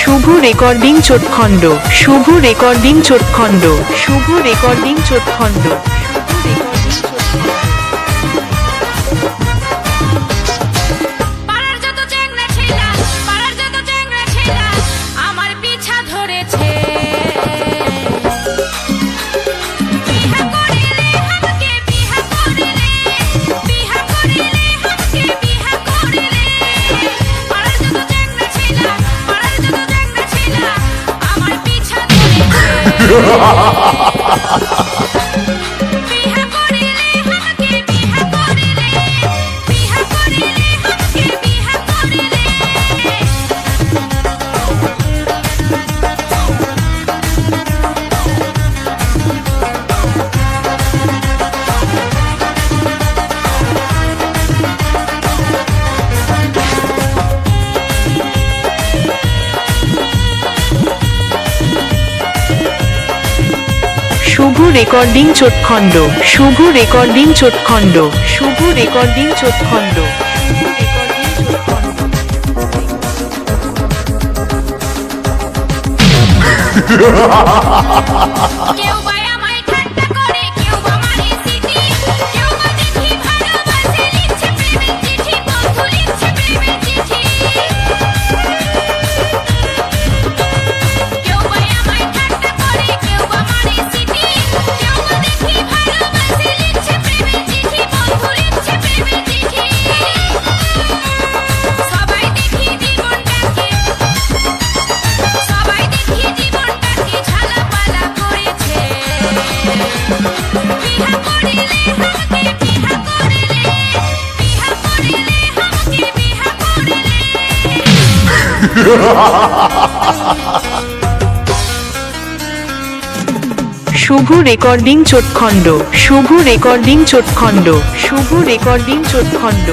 শুভ recording চোটখণ্ড শুভ recording চোটখণ্ড শুভ রেকর্ডিং চোটখণ্ড শুভ রেকর্ডিং চোটখণ্ড শুভ রেকর্ডিং চোটখণ্ড শুভ রেকর্ডিং চোটখণ্ড Ha ha ha ha ha! শুভ রেকর্ডিং চোটখণ্ড শুভ রেকর্ডিং চোটখণ্ড শুভ রেকর্ডিং চোটখণ্ড।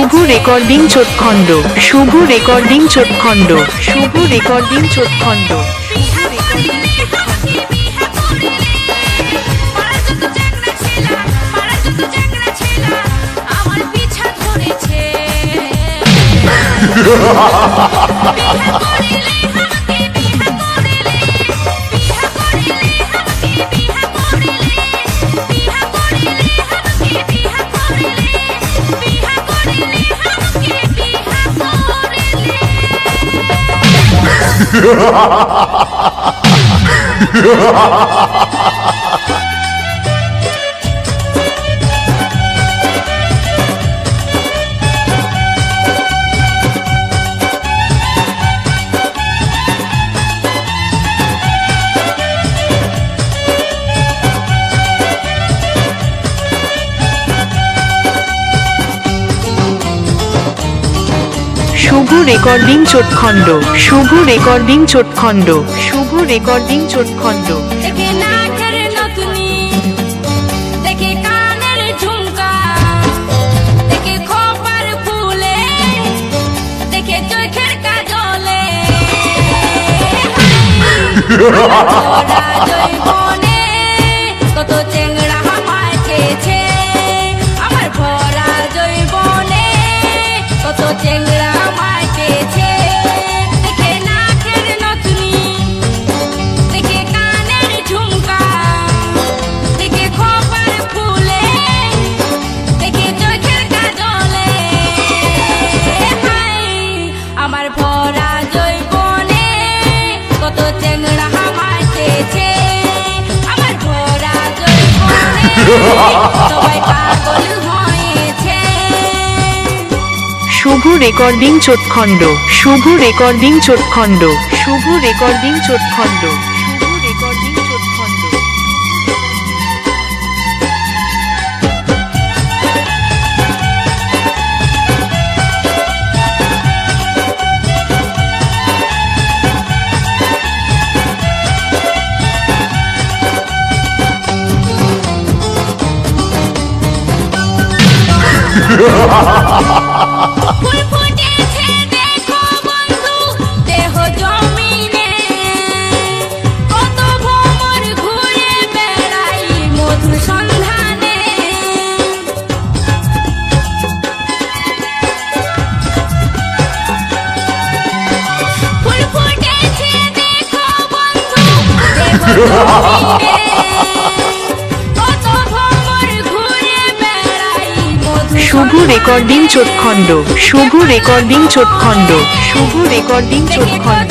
শুভ রেকর্ডিং চোটখণ্ড শুভ রেকর্ডিং চোটখণ্ড শুভ রেকর্ডিং চোটখণ্ড Ha ha ha ha ha ha! ハハハハ! শুভ রেকর্ডিং চোটখণ্ড শুভ রেকর্ডিং চোটখণ্ড শুভ রেকর্ডিং চোটখণ্ড Ha ha ha ha! শুভ রেকর্ডিং চোটখণ্ড শুভ রেকর্ডিং চোটখণ্ড শুভ রেকর্ডিং চোটখণ্ড 哈哈哈哈哈哈 রেকর্ডিং চোটখণ্ড শুভ রেকর্ডিং চোটখণ্ড শুভ রেকর্ডিং চোটখণ্ড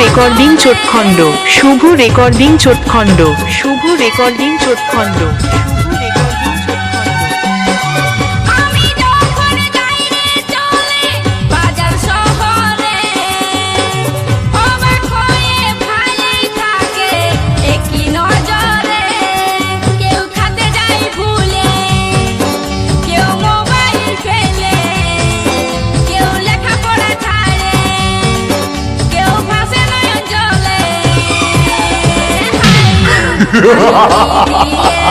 রেকর্ডিং চোটখণ্ড শুভ রেকর্ডিং চোটখণ্ড শুভ রেকর্ডিং চোটখণ্ড 哈哈哈哈哈。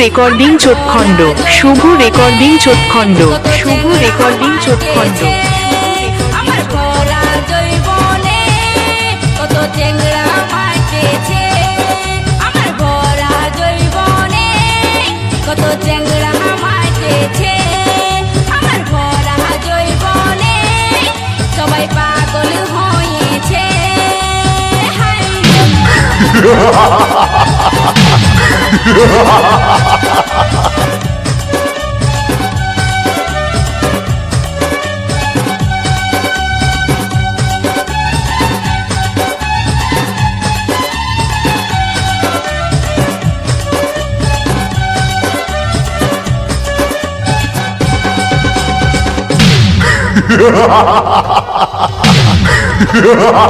রেকর্ডিং চোখখণ্ড শুভ রেকর্ডিং চোখখণ্ড শুভ রেকর্ডিং চোখখণ্ড Ha ha ha ha! ハハハ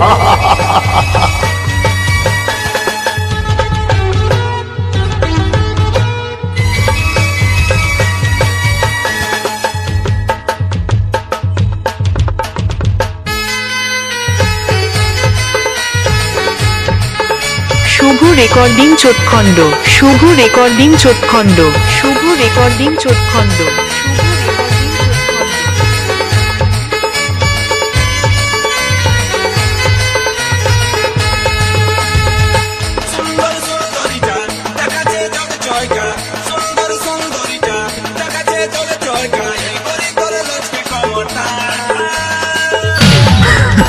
ハ recording চোটখণ্ড শুভ রেকর্ডিং চোটখণ্ড শুভ রেকর্ডিং চোটখণ্ড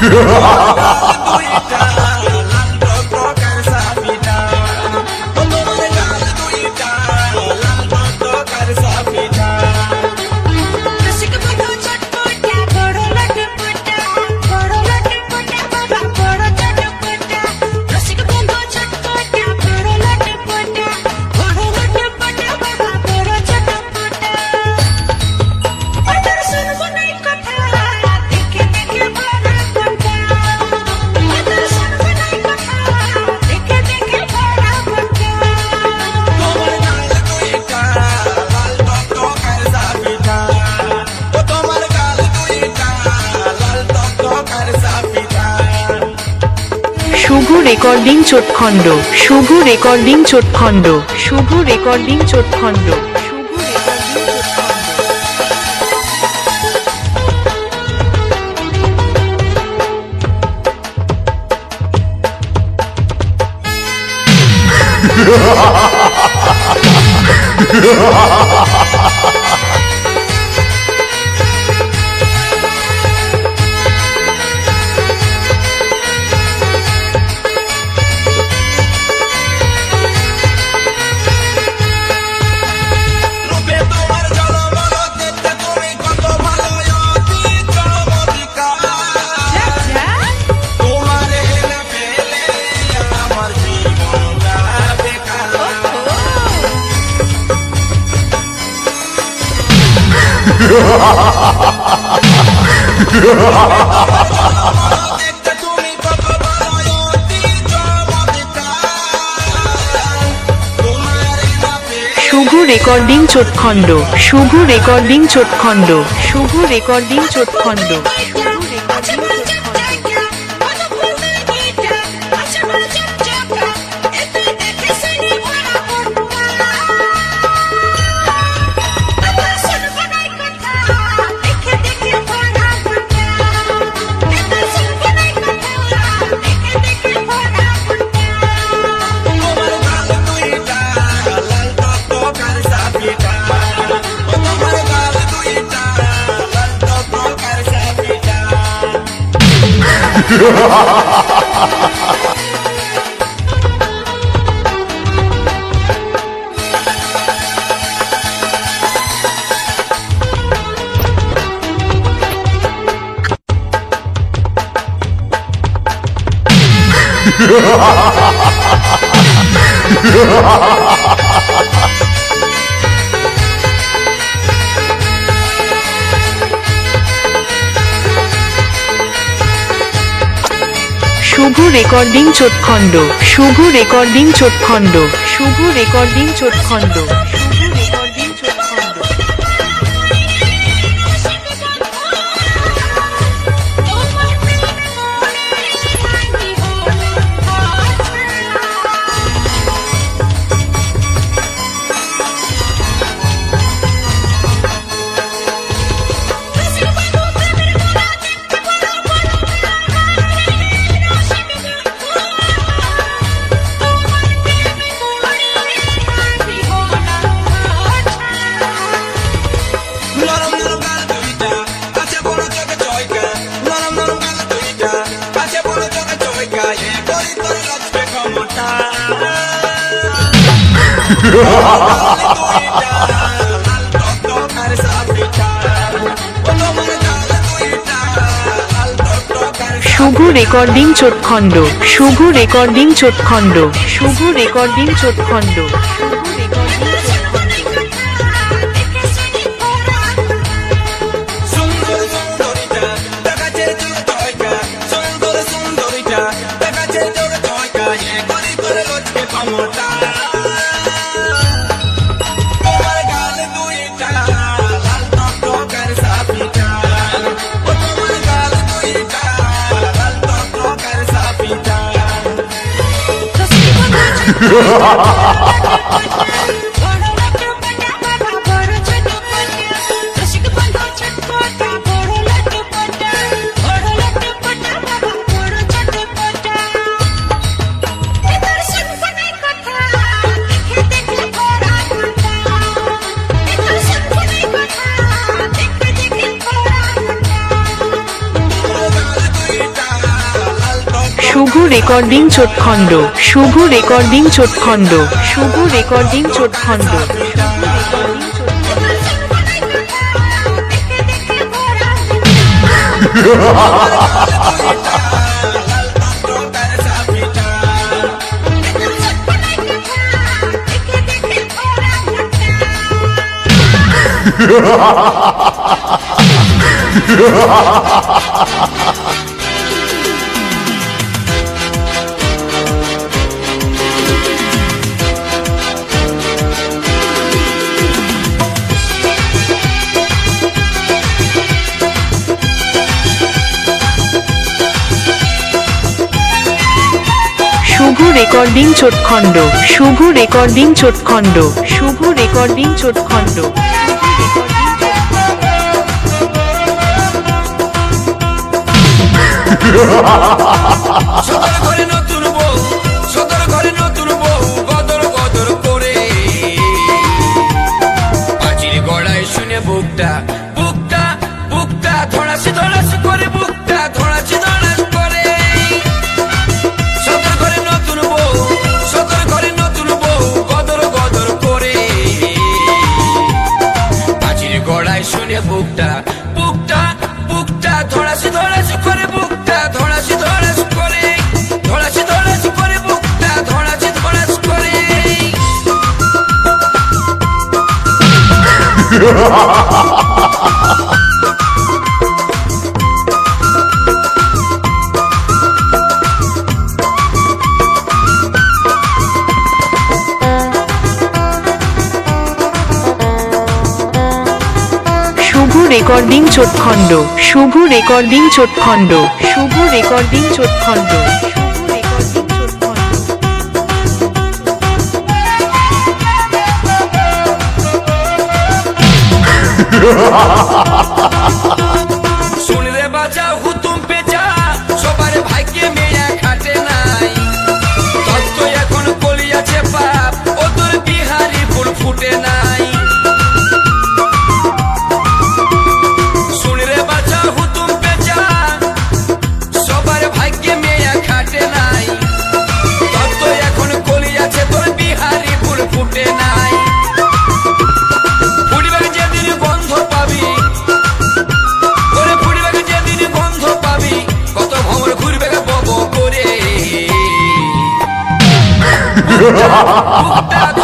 Ha ha ha ha ha! Recording চোটখণ্ড শুভ রেকর্ডিং চোটখণ্ড শুভ রেকর্ডিং চোটখণ্ড শুভ রেকর্ডিং চোটখণ্ড। রূপে শুভ রেকর্ডিং চোটখণ্ড শুভ রেকর্ডিং চোটখণ্ড শুভ রেকর্ডিং চোটখণ্ড। 으아 শুভ রেকর্ডিং চোটখণ্ড শুভ রেকর্ডিং চোটখণ্ড শুভ রেকর্ডিং চোটখণ্ড। শুভ রেকর্ডিং চোটখণ্ড শুভ রেকর্ডিং চোটখণ্ড শুভ রেকর্ডিং চোটখণ্ড শুভ রেকর্ডিং 哈哈哈哈哈哈 শুভ রেকর্ডিং চোটখণ্ড শুভ রেকর্ডিং চোটখণ্ড শুভ রেকর্ডিং চোটখণ্ড Ha ha ha ha ha! Recording চোটখণ্ড শুভ রেকর্ডিং চোটখণ্ড শুভ রেকর্ডিং চোটখণ্ড রেকর্ডিং চোটখণ্ড শুভ রেকর্ডিং চোটখণ্ড শুভ রেকর্ডিং চোটখণ্ড Ha ha ha ha ha! 哈哈哈哈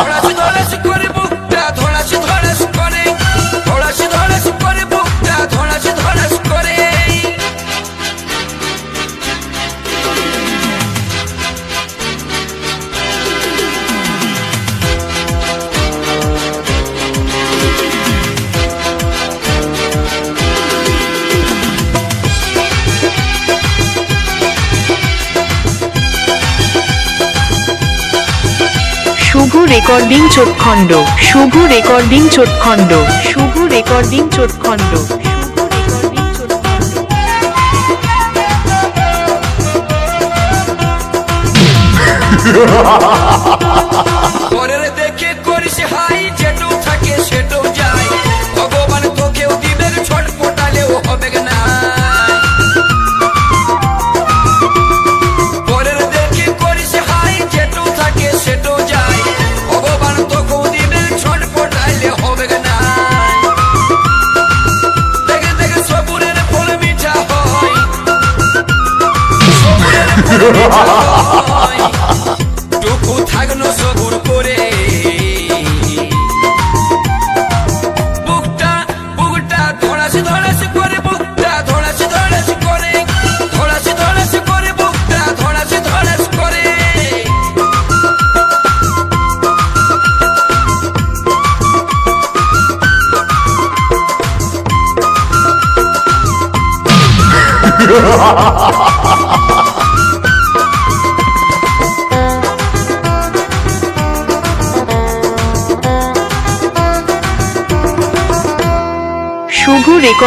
recording চোটখণ্ড শুভ রেকর্ডিং চোটখণ্ড শুভ রেকর্ডিং চোটখণ্ড 哈哈哈哈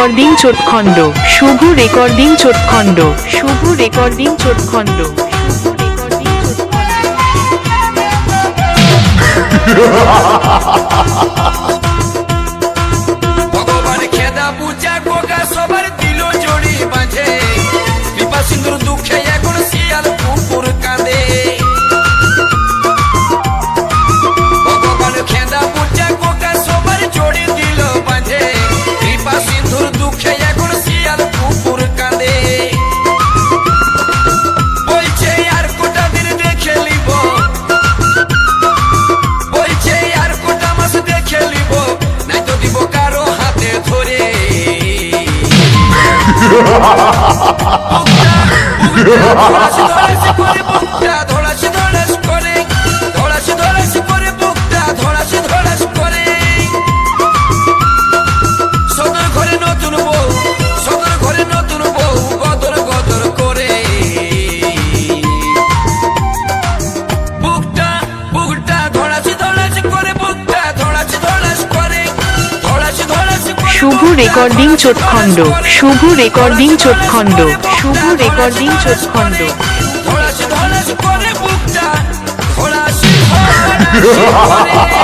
রেকর্ডিং চোটখণ্ড। শুভ রেকর্ডিং চোটখণ্ড। শুভ রেকর্ডিং চোটখণ্ড। Ha! 我知道你爱集邮爱笑甚至爱发 রেকর্ডিং চোটখণ্ড শুভ রেকর্ডিং চোটখণ্ড শুভ রেকর্ডিং চোটখণ্ড Ha ha ha করে